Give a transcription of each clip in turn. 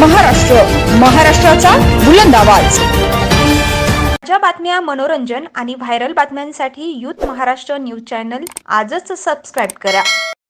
महाराष्ट्र महाराष्ट्राचा बुलंद आवाज. ताज्या बातम्या मनोरंजन आणि व्हायरल बातम्यांसाठी यूथ महाराष्ट्र न्यूज चॅनल आजच सबस्क्राईब करा.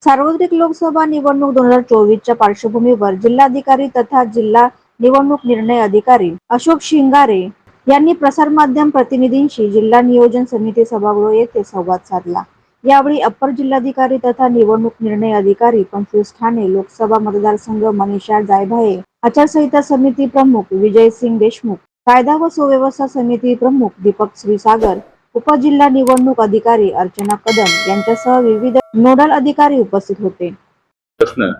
सार्वत्रिक लोकसभा निवडणूक दोन हजार चोवीसच्या पार्श्वभूमीवर जिल्हाधिकारी तथा जिल्हा निवडणूक निर्णय अधिकारी अशोक शिंगारे यांनी प्रसारमाध्यम प्रतिनिधींशी जिल्हा नियोजन समिती सभागृह येथे संवाद साधला. यावेळी अप्पर जिल्हाधिकारी तथा निवडणूक निर्णय अधिकारी पंचवीस ठाणे लोकसभा मतदारसंघ मनीषा जायभाये आचारसंहिता समिती प्रमुख विजयसिंग देशमुख कायदा व सुव्यवस्था समिती प्रमुख दीपक श्रीसागर उपजिल्हा निवडणूक अधिकारी अर्चना कदम यांच्यासह विविध नोडल अधिकारी उपस्थित होते. प्रश्न.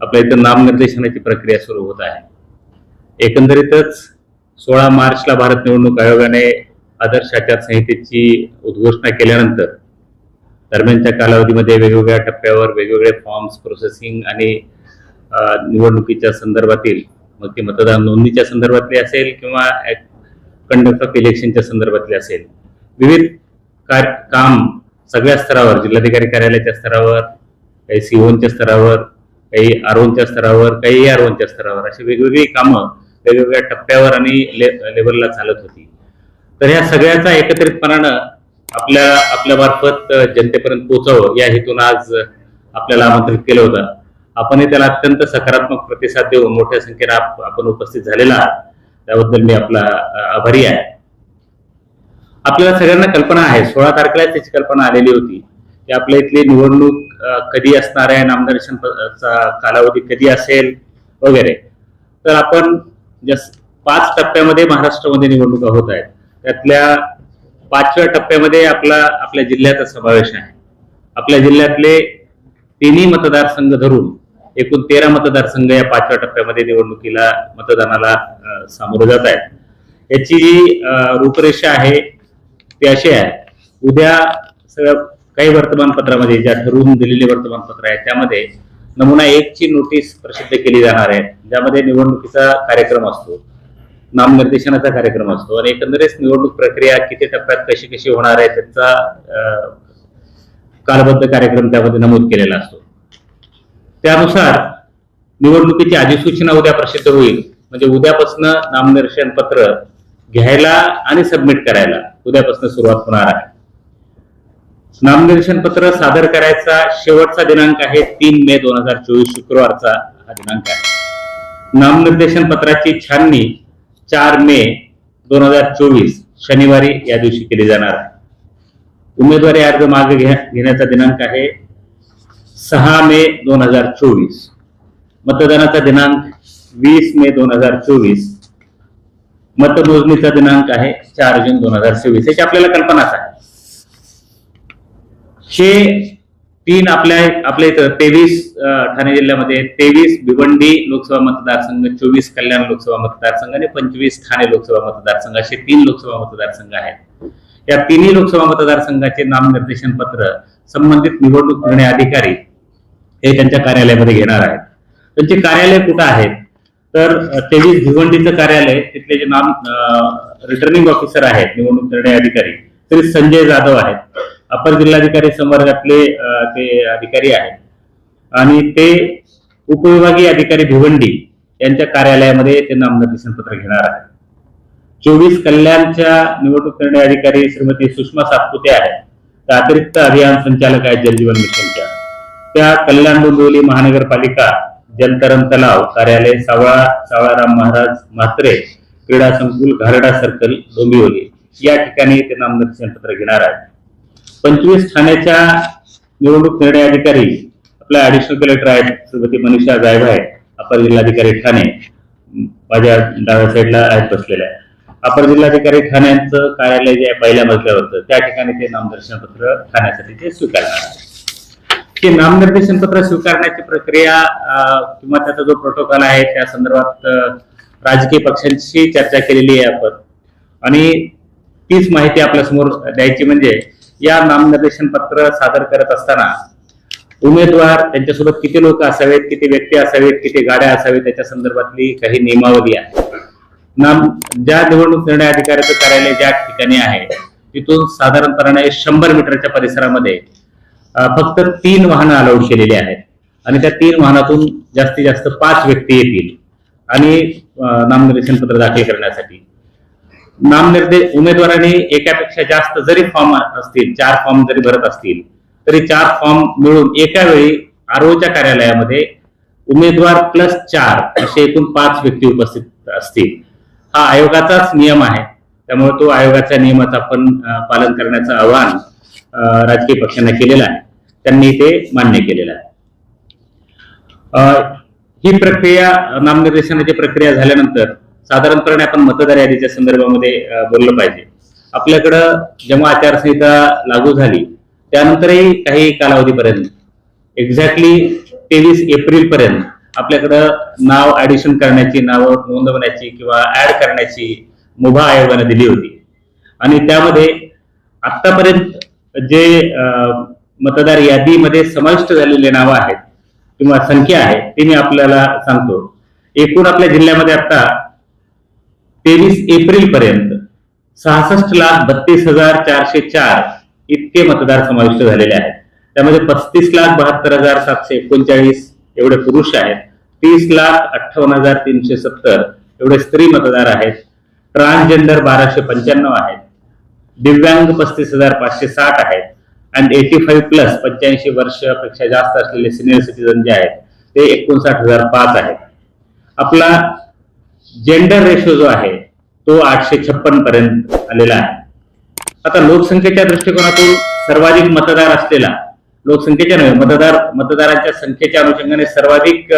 आपल्या इथं नामनिर्देशनाची प्रक्रिया सुरू होत आहे. एकंदरीतच सोळा मार्चला भारत निवडणूक आयोगाने आदर्श आचारसंहितेची उद्घोषणा केल्यानंतर दरम्यानच्या कालावधीमध्ये वेगवेगळ्या टप्प्यावर वेगवेगळे फॉर्म्स प्रोसेसिंग आणि निवडणुकीच्या संदर्भातील मग ते मतदान नोंदणीच्या संदर्भातली असेल किंवा कंडक्ट ऑफ इलेक्शनच्या संदर्भातली असेल. विविध कार काम सगळ्या स्तरावर जिल्हाधिकारी कार्यालयाच्या स्तरावर काही सीओनच्या स्तरावर काही आरओनच्या स्तरावर काही आरओनच्या स्तरावर अशी वेगवेगळी कामं वेगवेगळ्या टप्प्यावर आणि ले लेवलला चालत होती. तर ह्या सगळ्याचा एकत्रितपणानं आपल्या आपल्या मार्फत जनतेपर्यंत पोचावं या हेतून आज आपल्याला आमंत्रित केलं होतं. आपणही त्याला अत्यंत सकारात्मक प्रतिसाद देऊन मोठ्या संख्येनं आपण उपस्थित झालेला आहात. त्याबद्दल मी आपला आभारी आहे. आपल्याला सगळ्यांना कल्पना आहे. सोळा तारखेला त्याची कल्पना आलेली होती की आपल्या इथली निवडणूक कधी असणार आहे? नामदर्शन कालावधी कधी असेल? वगैरे. तर आपण जस पाच टप्प्यामध्ये महाराष्ट्रामध्ये निवडणुका होत आहेत. त्यातल्या पाचव्या टप्प्यामध्ये आपला आपल्या जिल्ह्याचा समावेश आहे. आपल्या जिल्ह्यातले तिन्ही मतदारसंघ धरून एकूण तेरा मतदारसंघ या पाचव्या टप्प्यामध्ये निवडणुकीला मतदानाला सामोरं सामोरे जात आहेत. याची जी रूपरेषा आहे ती अशी आहे. उद्या सगळ्या काही वर्तमानपत्रामध्ये ज्या ठरवून दिलेली वर्तमानपत्र आहेत त्यामध्ये नमुना एक ची नोटीस प्रसिद्ध केली जाणार आहे ज्यामध्ये निवडणुकीचा कार्यक्रम असतो नामनिर्देशनाचा कार्यक्रम असतो आणि एकंदरीत निवडणूक प्रक्रिया किती टप्प्यात कशी कशी होणार आहे त्याचा कालबद्ध कार्यक्रम त्यामध्ये नमूद केलेला असतो. त्यानुसार निवडणुकीची अधिसूचना उद्या प्रसिद्ध होईल. म्हणजे उद्यापासून नामनिर्देशन पत्र घ्यायला आणि सबमिट करायला उद्यापासून सुरुवात होणार आहे. नामनिर्देशन पत्र सादर करायचा शेवटचा दिनांक आहे तीन मे दोन हजार चोवीस शुक्रवारचा हा दिनांक आहे. नामनिर्देशन पत्राची छाननी चार मे दोन हजार चोवीस शनिवारी या दिवशी केली जाणार आहे. उमेदवारी अर्ज मागे घेण्याचा दिनांक आहे सहा मे दोन हजार चोवीस. मतदानाचा दिनांक वीस मे दोन हजार चोवीस. मतमोजणीचा दिनांक आहे चार जून दोन हजार चोवीस. याची आपल्याला कल्पनाच आहे हे तीन आपल्या आपल्या इथं तेवीस ठाणे जिल्ह्यामध्ये तेवीस भिवंडी लोकसभा मतदारसंघ चोवीस कल्याण लोकसभा मतदारसंघ आणि पंचवीस ठाणे लोकसभा मतदारसंघ. असे तीन लोकसभा मतदारसंघ आहेत. या तिन्ही लोकसभा मतदारसंघाचे नामनिर्देशन पत्र संबंधित निवडणूक निर्णय अधिकारी हे त्यांच्या कार्यालयामध्ये घेणार आहेत. त्यांचे कार्यालय कुठं आहेत तर तेवीस भिवंडीचं कार्यालय तिथले जे नाम रिटर्निंग ऑफिसर आहेत निवडणूक निर्णय अधिकारी तरी संजय जाधव आहेत. अपर जिल्हाधिकारी संवर्गातले ते अधिकारी आहेत. आणि ते उपविभागीय अधिकारी भिवंडी यांच्या कार्यालयामध्ये ते नामनिर्देशन पत्र घेणार आहेत. चोवीस कल्याणच्या निवडणूक निर्णय अधिकारी श्रीमती सुषमा सातपुते आहेत. त्या अतिरिक्त अभियान संचालक आहेत जलजीवन मिशनच्या. त्या कल्याण डोंबिवली महानगरपालिका जलतरण तलाव कार्यालय सावळा सावळाराम महाराज म्हात्रे क्रीडा संकुल घारडा सर्कल डोंबिवली. या ठिकाणी ते नामनिर्देशन पत्र घेणार आहेत. पंचवीस ठाण्याच्या निवडणूक निर्णय अधिकारी आपल्या ऍडिशनल कलेक्टर आहेत श्रीमती मनीषा जायभाय अपर जिल्हाधिकारी ठाणे माझ्या डाव्या साईडला आहेत बसलेल्या अपर जिल्हाधिकारी ठाण्याचं कार्यालय जे आहे पहिल्या मजल्यावरचं त्या ठिकाणी ते नामदर्शन पत्र ठाण्यासाठी ते स्वीकारणार आहे ते नामनिर्देशन पत्र स्वीकारण्याची प्रक्रिया किंवा त्याचा जो प्रोटोकॉल आहे त्या संदर्भात राजकीय पक्षांशी चर्चा केलेली आहे आपण. आणि तीच माहिती आपल्यासमोर द्यायची म्हणजे या नामनिर्देशन पत्र सादर करत असताना उमेदवार त्यांच्यासोबत किती लोक असावेत किती व्यक्ती असावेत किती गाड्या असावेत त्याच्या संदर्भातली काही नियमावली आहे नाम ज्या निवडणूक निर्णय अधिकाऱ्याचं कार्यालय ज्या ठिकाणी आहे तिथून साधारणपणे शंभर मीटरच्या परिसरामध्ये फक्त तीन वाहनं अलाउड केलेली आहेत. आणि त्या तीन वाहनातून जास्तीत जास्त पाच व्यक्ती येतील. आणि नामनिर्देशन पत्र दाखल करण्यासाठी. नामनिर्देश उमेदवारांनी एकापेक्षा जास्त जरी फॉर्म असतील चार फॉर्म जरी भरत असतील तरी चार फॉर्म मिळून एका वेळी आरोच्या कार्यालयामध्ये उमेदवार प्लस चार असे एकूण पाच व्यक्ती उपस्थित असतील. हा आयोगाचाच नियम आहे. त्यामुळे तो आयोगाच्या नियमाचं आपण पालन करण्याचं आवाहन राजकीय पक्षांना केलेला आहे. त्यांनी ते मान्य केलेलं आहे. ही प्रक्रिया नामनिर्देशनाची प्रक्रिया झाल्यानंतर साधारणपणे आपण मतदार यादीच्या संदर्भामध्ये बोललं पाहिजे. आपल्याकडं जेव्हा आचारसंहिता लागू झाली त्यानंतरही काही कालावधीपर्यंत एक्झॅक्टली तेवीस एप्रिल पर्यंत आपल्याकडं नाव ऍडिशन करण्याची नावं नोंदवण्याची किंवा ऍड करण्याची मुभा आयोगाने दिली होती. आणि त्यामध्ये आतापर्यंत जे मतदार यादीमध्ये समाविष्ट झालेले नावं आहेत किंवा संख्या आहे ते मी आपल्याला सांगतो. एकूण आपल्या जिल्ह्यामध्ये आता तेवीस एप्रिल पर्यंत सहासष्ट लाख बत्तीस हजार चारशे चार इतके मतदार समाविष्ट झालेले आहेत. त्यामध्ये पस्तीस लाख बहात्तर हजार सातशे एकोणचाळीस एवढे पुरुष आहेत. तीस लाख अठ्ठावन्न हजार तीनशे सत्तर एवढे स्त्री मतदार आहेत. ट्रान्सजेंडर बाराशे पंच्याण्णव आहेत. दिव्यांग पस्तीस हजार पाचशे साठ आहेत. अँड एटी फाईव्ह प्लस पंच्याऐंशी वर्षापेक्षा जास्त असलेले सिनियर सिटीजन जे आहेत ते एकोणसाठ हजार पाच आहेत. आपला जेंडर रेशो जो आहे तो आठशे छप्पन पर्यंत आलेला आहे. आता लोकसंख्येच्या दृष्टिकोनातून सर्वाधिक मतदार असलेला लोकसंख्येच्या नव्हे मतदार मतदारांच्या संख्येच्या अनुषंगाने सर्वाधिक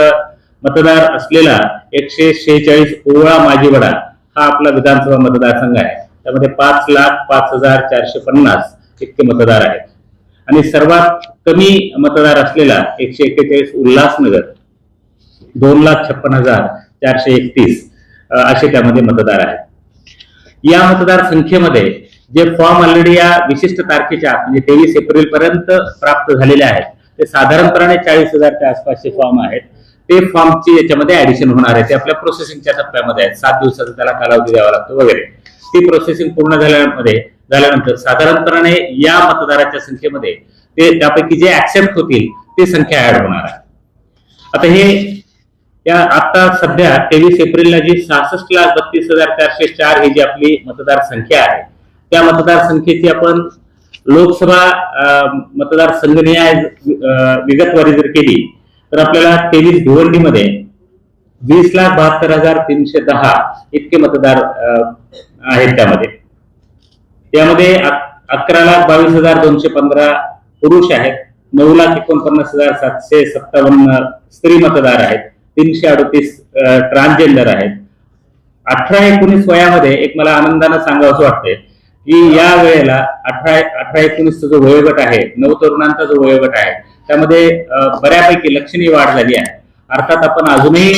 मतदार असलेला एकशे शेहेचाळीस ओवळा माजीवडा हा आपला विधानसभा मतदारसंघ आहे. त्यामध्ये पाच लाख पाच हजार चारशे पन्नास इतके मतदार आहेत. आणि सर्वात कमी मतदार असलेला एकशे एक्केचाळीस उल्हासनगर दोन लाख छप्पन हजार चारशे एकतीस असे त्यामध्ये मतदार आहेत. या मतदारसंख्येमध्ये जे फॉर्म ऑलरेडी या विशिष्ट तारखेच्या म्हणजे तेवीस एप्रिल पर्यंत प्राप्त झालेले आहेत ते साधारणपणे चाळीस हजारच्या आसपासचे फॉर्म आहेत. ते फॉर्मची याच्यामध्ये ऍडिशन होणार आहे. ते आपल्या प्रोसेसिंगच्या टप्प्यामध्ये आहेत. सात दिवसाचा त्याला कालावधी द्यावा लागतो वगैरे. ती प्रोसेसिंग पूर्ण झाल्यामध्ये झाल्यानंतर साधारणपणे या मतदाराच्या संख्येमध्ये ते त्यापैकी जे ऍक्सेप्ट होतील ती संख्या ऍड होणार आहे. आता हे या आता सध्या तेवीस एप्रिलला जी सहासष्ट लाख बत्तीस हजार चारशे चार ही जी आपली मतदार संख्या आहे त्या मतदार संख्येची आपण लोकसभा अं, मतदार संघनिहाय अं, विगतवारी जर केली तर आपल्याला तेवीस भिवंडीमध्ये वीस लाख बहात्तर हजार तीनशे दहा इतके मतदार आहेत त्यामध्ये. त्यामध्ये अकरा लाख बावीस हजार दोनशे पंधरा पुरुष आहेत. नऊ लाख एकोणपन्नास हजार सातशे सत्तावन्न स्त्री मतदार आहेत. तीनशे अडतीस ट्रान्सजेंडर आहेत. अठरा एकोणीस वयामध्ये एक मला आनंदानं सांगावं असं वाटतंय की या वेळेला अठरा अठरा एकोणीसचा जो वयोगट आहे नवतरुणांचा जो वयोगट आहे त्यामध्ये बऱ्यापैकी लक्षणीय वाढ झाली आहे. अर्थात आपण अजूनही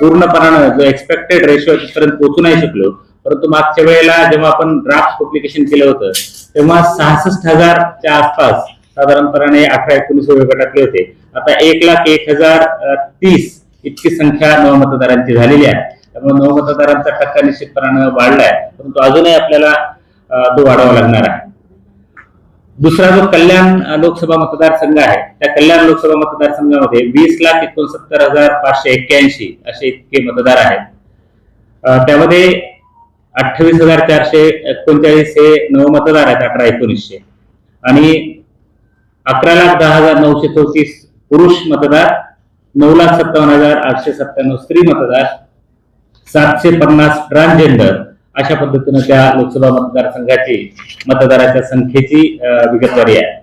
पूर्णपणानं जो एक्सपेक्टेड रेशो तिथपर्यंत पोहोचू नाही शकलो. परंतु मागच्या वेळेला जेव्हा आपण ड्राफ्ट पब्लिकेशन केलं होतं तेव्हा सहासष्ट हजारच्या आसपास साधारणपणे अठरा एकोणीस गटातले होते. आता एक लाख एक हजार तीस इतकी संख्या नवमतदारांची झालेली आहे. त्यामुळे नवमतदारांचा टक्का निश्चितपणानं वाढलाय. परंतु अजूनही आपल्याला तो वाढावा लागणार आहे. दुसरा जो कल्याण लोकसभा मतदारसंघ आहे त्या कल्याण लोकसभा मतदारसंघामध्ये वीस लाख एकोणसत्तर हजार पाचशे एक्क्याऐंशी असे इतके मतदार आहेत. त्यामध्ये अठ्ठावीस हजार चारशे एकोणचाळीस हे नवमतदार आहेत अठरा एकोणीसशे. आणि अकरा लाख दहा हजार नऊशे चौतीस पुरुष मतदार नऊ लाख सत्तावन्न हजार आठशे सत्त्याण्णव स्त्री मतदार सातशे पन्नास ट्रान्सजेंडर अशा पद्धतीनं त्या लोकसभा मतदारसंघाची मतदाराच्या संख्येची विगतवारी आहे.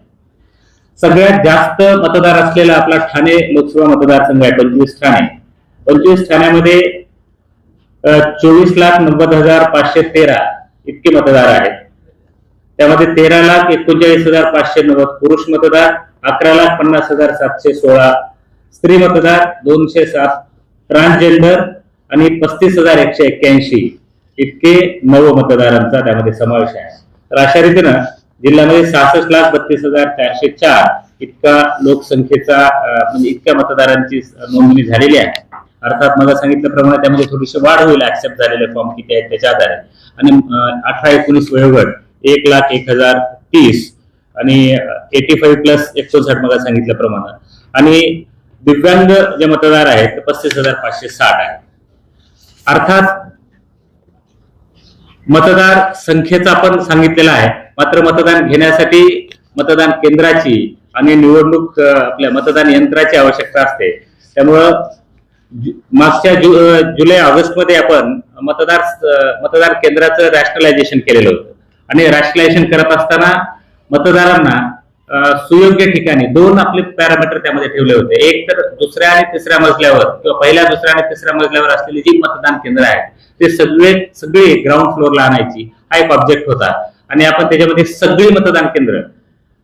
सगळ्यात जास्त मतदार असलेला आपला ठाणे लोकसभा मतदारसंघ आहे पंचवीस ठाणे. पंचवीस ठाण्यामध्ये चोवीस लाख नव्वद हजार पाचशे तेरा इतके मतदार आहेत. त्यामध्ये तेरा लाख एकोणचाळीस हजार पाचशे नव्वद पुरुष मतदार अकरा लाख पन्नास हजार सातशे सोळा स्त्री मतदार दोनशे सात ट्रान्सजेंडर आणि पस्तीस हजार एकशे एक्क्याऐंशी. इतके नव मतदारांचा त्यामध्ये समावेश आहे. तर अशा रीतीनं जिल्ह्यामध्ये सहासष्ट लाख बत्तीस हजार चारशे चार इतका लोकसंख्येचा म्हणजे इतक्या मतदारांची नोंदणी झालेली आहे. अर्थात मला सांगितल्याप्रमाणे त्यामध्ये थोडीशी वाढ होईल ऍक्सेप्ट झालेले फॉर्म किती आहेत त्याच्या आधारे. आणि अठरा एकोणीस वयोगट एक लाख एक हजार तीस आणि एटी फाईव्ह प्लस एकोणसाठ मला सांगितल्याप्रमाणे. आणि दिव्यांग जे मतदार आहेत ते पस्तीस हजार पाचशे साठ आहेत. अर्थात मतदार संख्येचा आपण सांगितलेला आहे. मात्र मतदान घेण्यासाठी मतदान केंद्राची आणि निवडणूक आपल्या मतदान यंत्राची आवश्यकता असते. त्यामुळं मागच्या जु जुलै ऑगस्टमध्ये आपण मतदार मतदार केंद्राचं रॅशनलायझेशन केलेलं होतं. आणि रॅशनलायझेशन करत असताना मतदारांना सुयोग्य ठिकाणी दोन आपले पॅरामीटर त्यामध्ये ठेवले होते. एक तर दुसऱ्या आणि तिसऱ्या मजल्यावर किंवा पहिल्या दुसऱ्या आणि तिसऱ्या मजल्यावर असलेली जी मतदान केंद्र आहेत ते सगळे सगळे ग्राउंड फ्लोअरला आणायची. हा एक ऑब्जेक्ट होता. आणि आपण त्याच्यामध्ये सगळी मतदान केंद्र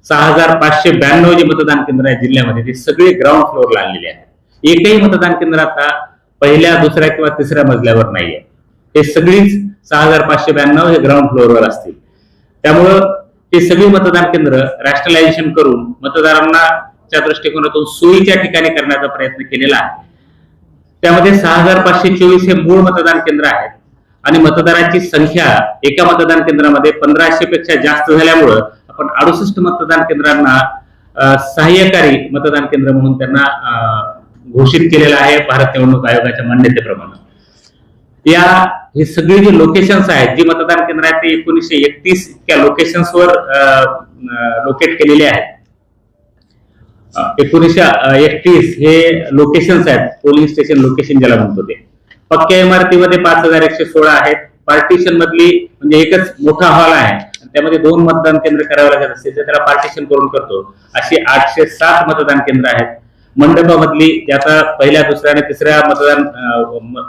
सहा हजार पाचशे ब्याण्णव जी मतदान केंद्र आहेत जिल्ह्यामध्ये ती सगळी ग्राउंड फ्लोअरला आणलेली आहेत. एकही मतदान केंद्र आता पहिल्या दुसऱ्या किंवा तिसऱ्या मजल्यावर नाहीये. हे सगळीच सहा हजार पाचशे ब्याण्णव हे ग्राउंड फ्लोअरवर असतील. त्यामुळं ते सगळी मतदान केंद्र रॅशनलायझेशन करून मतदारांना च्या दृष्टिकोनातून सोयीच्या ठिकाणी करण्याचा प्रयत्न केलेला आहे. त्यामध्ये सहा हजार पाचशे चोवीस हे मूळ मतदान केंद्र आहेत. आणि मतदारांची संख्या एका मतदान केंद्रामध्ये पंधराशे पेक्षा जास्त झाल्यामुळं आपण अडुसष्ट मतदान केंद्रांना सहाय्यकारी मतदान केंद्र म्हणून त्यांना घोषित केलेलं आहे भारत निवडणूक आयोगाच्या मान्यतेप्रमाणे. या हे सगळी जी लोकेशन्स आहेत जी मतदान केंद्र आहेत ते एकोणीसशे एकतीस इतक्या लोकेशन्सवर लोकेट केलेले आहेत. एकोणीसशे एकतीस हे लोकेशन्स आहेत. पोलिंग स्टेशन लोकेशन ज्याला म्हणतो ते. पक्क्या इमारतीमध्ये पाच हजार एकशे सोळा आहेत. पार्टिशन मधली म्हणजे एकच मोठा हॉल आहे. त्यामध्ये दोन मतदान केंद्र करावे लागत असते तर त्याला पार्टिशन करून करतो. अशी आठशे सात मतदान केंद्र आहेत. मंडपामधली ज्याचा पहिल्या दुसऱ्या आणि तिसऱ्या मतदान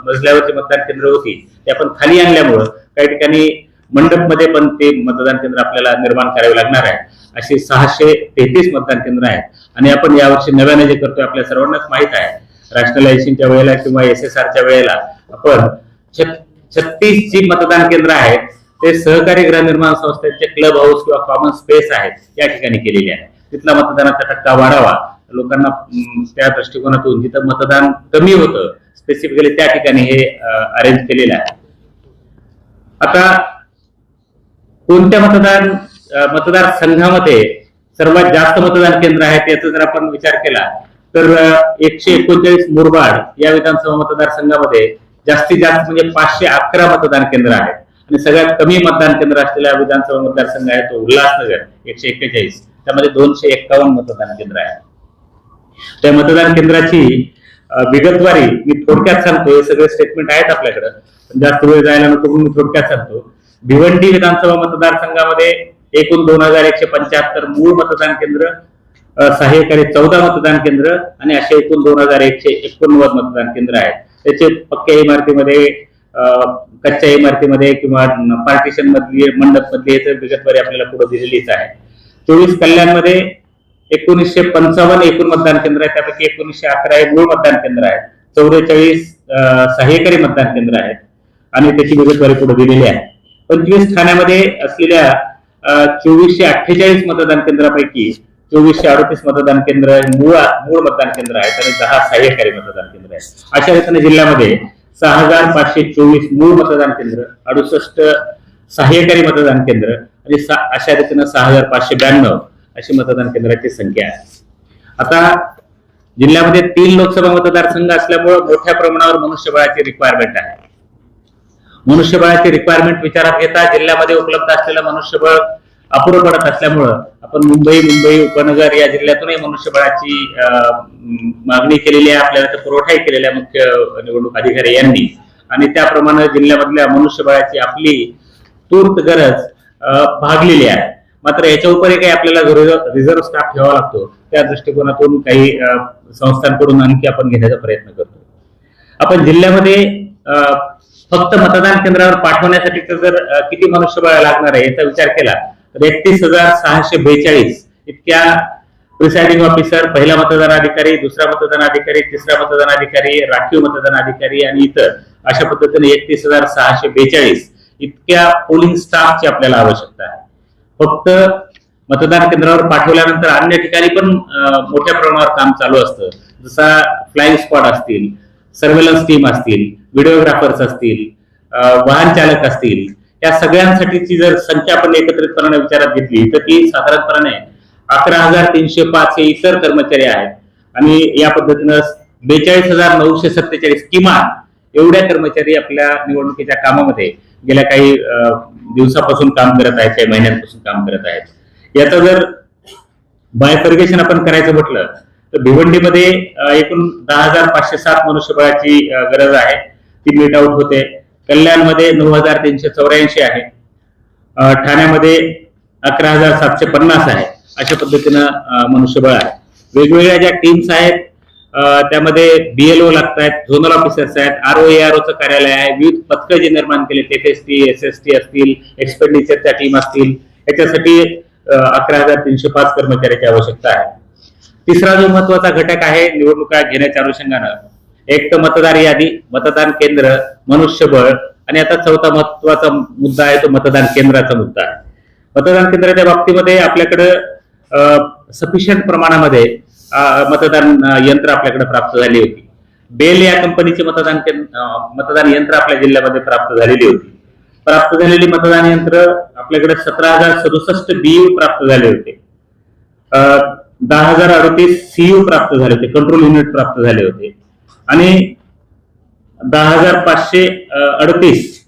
मजल्यावरची मतदान केंद्र होती ते आपण खाली आणल्यामुळं काही ठिकाणी मंडपमध्ये पण ते मतदान केंद्र आपल्याला निर्माण करावे लागणार आहे. अशी सहाशे तेहतीस मतदान केंद्र आहेत. आणि आपण यावर्षी नव्याने जे करतोय आपल्या सर्वांनाच माहीत आहे. रॅशनलायझेशनच्या वेळेला किंवा एस एस आरच्या वेळेला आपण छत्तीस जी मतदान केंद्र आहेत. ते सहकारी गृहनिर्माण संस्थेचे क्लब हाऊस किंवा कॉमन स्पेस आहेत या ठिकाणी केलेली आहे. तिथला मतदानाचा टक्का वाढावा. लोकांना त्या दृष्टिकोनातून जिथं मतदान कमी होतं स्पेसिफिकली त्या ठिकाणी हे अरेंज केलेलं आहे. आता कोणत्या मतदान मतदारसंघामध्ये मतदार संघामध्ये सर्वात जास्त मतदान केंद्र आहेत याचा जर आपण विचार केला तर एकशे एकोणचाळीस मुरबाड या विधानसभा मतदारसंघामध्ये जास्तीत जास्त म्हणजे पाचशे अकरा मतदान केंद्र आहेत. आणि सगळ्यात कमी मतदान केंद्र असलेला विधानसभा मतदारसंघ आहे तो उल्हासनगर एकशे एक्केचाळीस. त्यामध्ये दोनशे एक्कावन्न मतदान केंद्र आहे त्या मतदान केंद्राची विगतवारी मी थोडक्यात सांगतो हे सगळे स्टेटमेंट आहेत आपल्याकडे. जास्त वेळ जायला नको मी थोडक्यात सांगतो. भिवंडी विधानसभा मतदारसंघामध्ये एकूण दोन हजार एकशे पंच्याहत्तर मूळ मतदान केंद्र सहाय्यकारी चौदा मतदान केंद्र आणि असे एकूण दोन हजार एकशे एकोणनव्वद मतदान केंद्र आहेत. त्याचे पक्क्या इमारतीमध्ये कच्च्या इमारतीमध्ये किंवा पार्टिशन मधली मंडप मधली याचं विगतवारी आपल्याला पुढे दिलेलीच आहे. चोवीस कल्याणमध्ये एकोणीसशे पंचावन्न एकूण मतदान केंद्र आहे त्यापैकी एकोणीसशे अकरा हे मूळ मतदान केंद्र आहे चौवेचाळीस सहाय्यकारी मतदान केंद्र आहेत. आणि त्याची विगतवारी पुढे दिलेली आहे. पंचवीस ठाण्यामध्ये असलेल्या चोवीसशे अठ्ठेचाळीस मतदान केंद्रापैकी चोवीसशे अडतीस मतदान केंद्र मुळात मूळ मतदान केंद्र आहेत आणि दहा सहाय्यकारी मतदान केंद्र आहेत. अशा रीतीने जिल्ह्यामध्ये सहा हजार पाचशे चोवीस मूळ मतदान केंद्र अडुसष्ट सहाय्यकारी मतदान केंद्र आणि अशा रीतीनं सहा हजार पाचशे ब्याण्णव अशी मतदान केंद्राची संख्या आहे. आता जिल्ह्यामध्ये तीन लोकसभा मतदारसंघ असल्यामुळे मोठ्या प्रमाणावर मनुष्यबळाची रिक्वायरमेंट आहे. मनुष्यबळाची रिक्वायरमेंट विचारात घेता जिल्ह्यामध्ये उपलब्ध असलेलं मनुष्यबळ अपुरं पडत असल्यामुळं आपण मुंबई मुंबई उपनगर या जिल्ह्यातूनही मनुष्यबळाची अं, मागणी केलेली आहे. आपल्याला तर पुरवठाही केलेला आहे मुख्य निवडणूक अधिकारी यांनी. आणि त्याप्रमाणे जिल्ह्यामधल्या मनुष्यबळाची आपली तूर्त गरज अं, भागलेली आहे. मात्र याच्या उपरी काही आपल्याला रिझर्व्ह स्टाफ ठेवावा लागतो. त्या दृष्टिकोनातून काही संस्थांकडून आणखी आपण घेण्याचा प्रयत्न करतो. आपण जिल्ह्यामध्ये अं, फक्त मतदान केंद्रावर पाठवण्यासाठी जर किती मनुष्यबळ लागणार आहे याचा विचार केला तर एकतीस हजार सहाशे बेचाळीस इतक्या प्रिसायडिंग ऑफिसर पहिला मतदान अधिकारी दुसरा मतदान अधिकारी तिसरा मतदान अधिकारी राखीव मतदान अधिकारी आणि इतर अशा पद्धतीने एकतीस हजार सहाशे बेचाळीस इतक्या पोलिंग स्टाफची आपल्याला आवश्यकता आहे. फक्त मतदान केंद्रावर पाठवल्यानंतर अन्य ठिकाणी पण मोठ्या प्रमाणावर काम चालू असतं. जसा फ्लाईंग स्क्वॉड असतील सर्वेलन्स टीम असतील व्हिडिओग्राफर्स असतील वाहन चालक असतील या सगळ्यांसाठीची जर संख्या आपण एकत्रितपणे विचारात घेतली तर ती साधारणपणे अकरा हजार तीनशे पाच हे इतर कर्मचारी आहेत. आणि या पद्धतीनं बेचाळीस हजार नऊशे सत्तेचाळीस किमान एवढ्या कर्मचारी आपल्या निवडणुकीच्या कामामध्ये गेल्या काही दिवसापासून काम करत आहेत काही महिन्यांपासून काम करत आहेत. याचा जर बायफर्गेशन आपण करायचं म्हटलं तर भिवंडीमध्ये एकूण दहा हजार पाचशे सात मनुष्यबळाची गरज आहे. ती मीट आउट होते. कल्याणमध्ये नऊ हजार तीनशे चौऱ्याऐंशी आहे. ठाण्यामध्ये अकरा हजार सातशे पन्नास आहे. अशा पद्धतीनं मनुष्यबळ आहे. वेगवेगळ्या ज्या टीम्स आहेत त्यामध्ये बीएलओ लागत आहेत झोनल ऑफिसर्स आहेत आर ओ कार्यालय आहे विविध पथकं जे निर्माण केले F S T S S T असतील एक्सपेंडिचरच्या टीम असतील याच्यासाठी अकरा हजार तीनशे पाच कर्मचाऱ्याची आवश्यकता आहे. तिसरा जो महत्त्वाचा घटक आहे निवडणुका घेण्याच्या अनुषंगानं एक तर मतदार यादी मतदान केंद्र मनुष्यबळ आणि आता चौथा महत्त्वाचा मुद्दा आहे तो मतदान केंद्राचा मुद्दा आहे. मतदान केंद्राच्या बाबतीमध्ये आपल्याकडं सफिशियंट प्रमाणामध्ये मतदान यंत्र आपल्याकडे प्राप्त झाली होती. बेल या कंपनीचे मतदान केंद्र मतदान यंत्र आपल्या जिल्ह्यामध्ये प्राप्त झालेली होती. प्राप्त झालेली मतदान यंत्र आपल्याकडे सतरा हजार सदुसष्ट बीयू प्राप्त झाले होते. अं, दहा हजार अडतीस सीयू प्राप्त झाले होते कंट्रोल युनिट प्राप्त झाले होते. आणि दहा हजार पाचशे अडतीस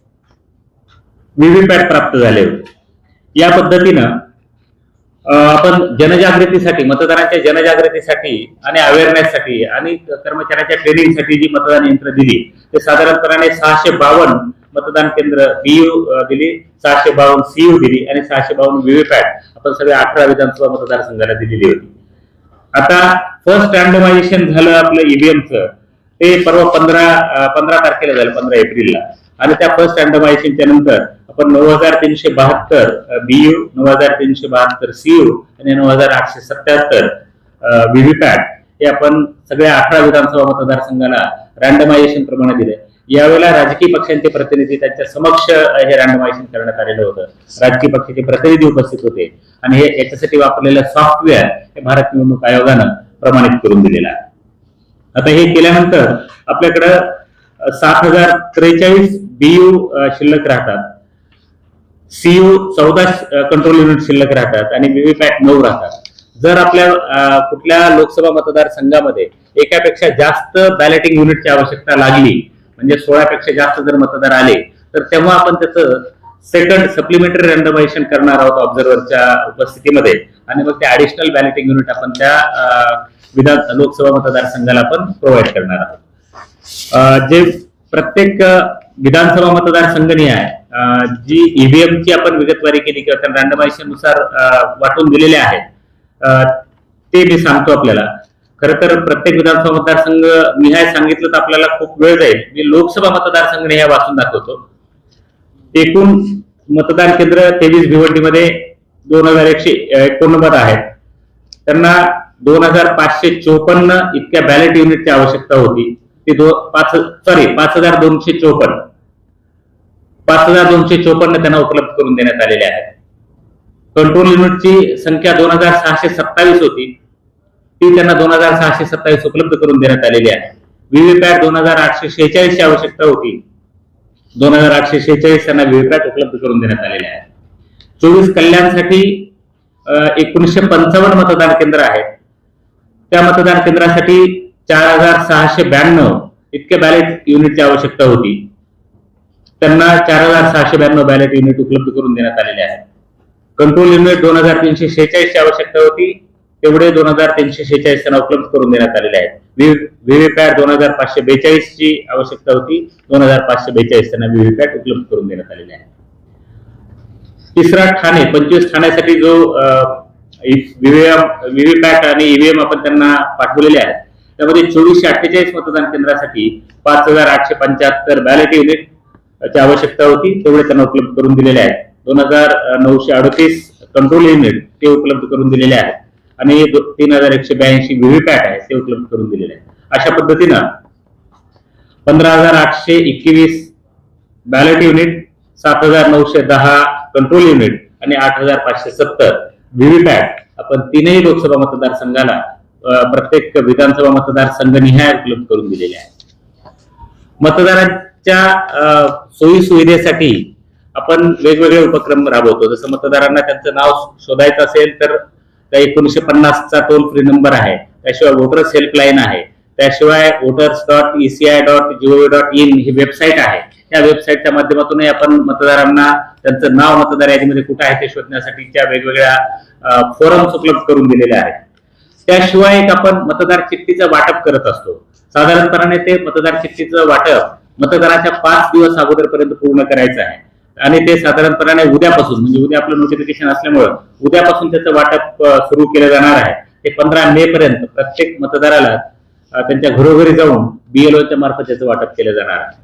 व्हीव्हीपॅट प्राप्त झाले होते. या पद्धतीनं आपण जनजागृतीसाठी मतदारांच्या जनजागृतीसाठी आणि अवेअरनेससाठी आणि कर्मचाऱ्यांच्या ट्रेनिंगसाठी जी मतदान यंत्र दिली ते साधारणपणे सहाशे बावन्न मतदान केंद्र बीयू दिली सहाशे बावन्न सीयू दिली आणि सहाशे बावन्न व्हीव्हीपॅट आपण सगळ्या अठरा विधानसभा मतदारसंघाला दिलेली होती. आता फर्स्ट रँडमायझेशन झालं आपलं ईव्हीएमचं ते परवा पंधरा पंधरा तारखेला झालं पंधरा एप्रिलला. आणि त्या फर्स्ट रँडमायझेशनच्या नंतर आपण नऊ हजार तीनशे बहात्तर बीयू नऊ हजार तीनशे बहात्तर सीयू आणि नऊ हजार आठशे सत्याहत्तर व्हीव्हीपॅट हे आपण सगळ्या अठरा विधानसभा मतदारसंघाला रँडमायझेशन प्रमाणे दिले. यावेळेला राजकीय पक्षांचे प्रतिनिधी त्यांच्या समक्ष हे रँडमायझेशन करण्यात आलेलं होतं. राजकीय पक्षाचे प्रतिनिधी उपस्थित होते. आणि हे याच्यासाठी वापरलेलं सॉफ्टवेअर हे भारत निवडणूक आयोगानं प्रमाणित करून दिलेलं आहे. आता हे केल्यानंतर आपल्याकडं सात हजार त्रेचाळीस बीयू शिल्लक राहतात. सीयू चौदा कंट्रोल युनिट शिल्लक राहतात आणि व्हीव्हीपॅट नऊ राहतात. जर आपल्या कुठल्या लोकसभा मतदारसंघामध्ये एकापेक्षा जास्त बॅलेटिंग युनिटची आवश्यकता लागली म्हणजे सोळापेक्षा जास्त जर मतदार आले तर तेव्हा आपण त्याचं सेकंड सप्लिमेंटरी रँडमायझेशन करणार आहोत ऑब्झर्व्हरच्या उपस्थितीमध्ये. आणि मग ते ऍडिशनल बॅलेटिंग युनिट आपण त्या विधान लोकसभा मतदारसंघाला आपण प्रोव्हाइड करणार आहोत. जे प्रत्येक विधानसभा मतदारसंघ आहे जी ईव्हीएम ची आपण विगतवारी केली किंवा त्या रँडमायझेशननुसार वाटून दिलेले आहेत ते मी सांगतो आपल्याला. खरं तर प्रत्येक विधानसभा मतदारसंघ मी हाय सांगितलं तर आपल्याला खूप वेळ जाईल. मी लोकसभा मतदारसंघ ह्या वाचून दाखवतो. एकूण मतदान केंद्र तेवीस भिवंडीमध्ये दोन हजार एकशे एकोणनव्वद आहेत. त्यांना दोन हजार पाचशे चोपन्न इतक्या बॅलेट युनिटची आवश्यकता होती. ती दो पाच सॉरी पाच हजार दोनशे चोपन्न. पाच हजार दोनशे चोपन्न त्यांना उपलब्ध करून देण्यात आलेले आहेत. कंट्रोल युनिटची संख्या दोन हजार सहाशे सत्तावीस होती. ती त्यांना दोन हजार सहाशे सत्तावीस उपलब्ध करून देण्यात आलेली आहे. व्हीव्हीपॅट दोन हजार आठशे शेहेचाळीसची आवश्यकता होती. दोन हजार आठशे शेहेचाळीस त्यांना व्हीव्हीपॅट उपलब्ध करून देण्यात आलेले आहे. चोवीस कल्याणसाठी एकोणीसशे पंचावन्न मतदान केंद्र आहेत. त्या मतदान केंद्रासाठी चार हजार सहाशे ब्याण्णव इतके बॅलेट युनिटची आवश्यकता होती. त्यांना चार हजार सहाशे ब्याण्णव बॅलेट युनिट उपलब्ध करून देण्यात आलेले आहे कंट्रोल युनिट दोन हजार तीनशे शेहेचाळीसची आवश्यकता होती. तेवढे दोन हजार तीनशे शेहेचाळीस त्यांना उपलब्ध करून देण्यात आलेले आहेत. व्हीव्हीपॅट दोन हजार पाचशे बेचाळीस ची आवश्यकता होती. दोन हजार पाचशे बेचाळीस त्यांना व्हीव्हीपॅट उपलब्ध करून देण्यात आलेले आहे तिसरा ठाणे पंचवीस ठाण्यासाठी जो व्हीव्हीपॅट आणि ईव्हीएम आपण त्यांना पाठवलेले आहेत. त्यामध्ये चोवीसशे अठ्ठेचाळीस मतदान केंद्रासाठी पाच हजार आठशे पंच्याहत्तर बॅलेट युनिट ची आवश्यकता होती तेवढे त्यांना उपलब्ध करून दिलेले आहेत. दोन हजार नऊशे अडतीस कंट्रोल युनिट ते उपलब्ध करून दिलेले आहेत. आणि तीन हजार एकशे ब्याऐंशी व्हीव्हीपॅट आहे ते उपलब्ध करून दिलेले आहेत. अशा पद्धतीनं पंधरा हजार आठशे एकवीस बॅलेट युनिट सात हजार नऊशे दहा कंट्रोल युनिट आणि आठ हजार पाचशे सत्तर व्हीव्हीपॅट आपण तीनही लोकसभा मतदारसंघाला प्रत्येक विधानसभा मतदारसंघ निहाय उपलब्ध करून दिलेले आहे मतदारांच्या अ, सोयी सुविधेसाठी आपण वेगवेगळे उपक्रम राबवतो. जसं मतदारांना त्यांचं नाव शोधायचं असेल तर त्या एकोणीशे पन्नासचा टोल फ्री नंबर आहे. त्याशिवाय वोटर्स हेल्पलाईन आहे. त्याशिवाय voters dot ECI dot GOV dot in he website आहे. त्या वेबसाईटच्या माध्यमातूनही आपण मतदारांना त्यांचं नाव मतदार यादीमध्ये कुठं आहे ते शोधण्यासाठीच्या वेगवेगळ्या फोरम्स उपलब्ध करून दिलेल्या आहेत. त्याशिवाय एक आपण मतदार चिठ्ठीचं वाटप करत असतो. साधारणपणे ते मतदार चिठ्ठीचं वाटप मतदाराच्या पाच दिवस अगोदरपर्यंत पूर्ण करायचं आहे. आणि ते साधारणपणे उद्यापासून म्हणजे उद्या आपलं नोटिफिकेशन असल्यामुळं उद्यापासून त्याचं वाटप सुरू केलं जाणार आहे. ते पंधरा मे पर्यंत प्रत्येक मतदाराला त्यांच्या घरोघरी जाऊन बीएलओच्या मार्फत त्याचं वाटप केलं जाणार आहे.